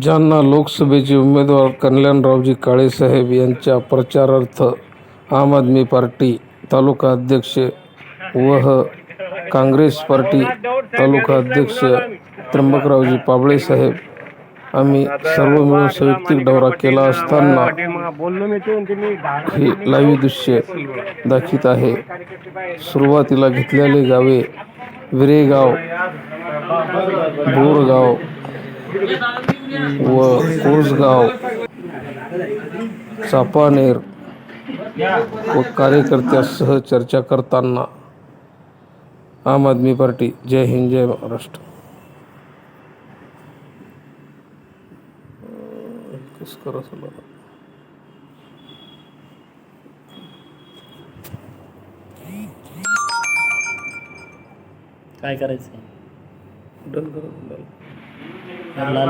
ज्यांना लोकसभेचे उमेदवार कल्याणरावजी काळेसाहेब यांच्या प्रचारार्थ आम आदमी पार्टी तालुका अध्यक्ष व काँग्रेस पार्टी तालुका अध्यक्ष त्र्यंबकरावजी पाबळे साहेब. आम्ही सर्व मिळून संयुक्तिक दौरा केला असताना हे लाईव्ह दृश्य दाखवित आहे. सुरुवातीला घेतलेले गावे विरेगाव बोरगाव व कोसगाव चापानेर व कार्यकर्त्यासह चर्चा करताना आम आदमी पार्टी. जय हिंद जय महाराष्ट्र. काय करायचं डन करा. लाल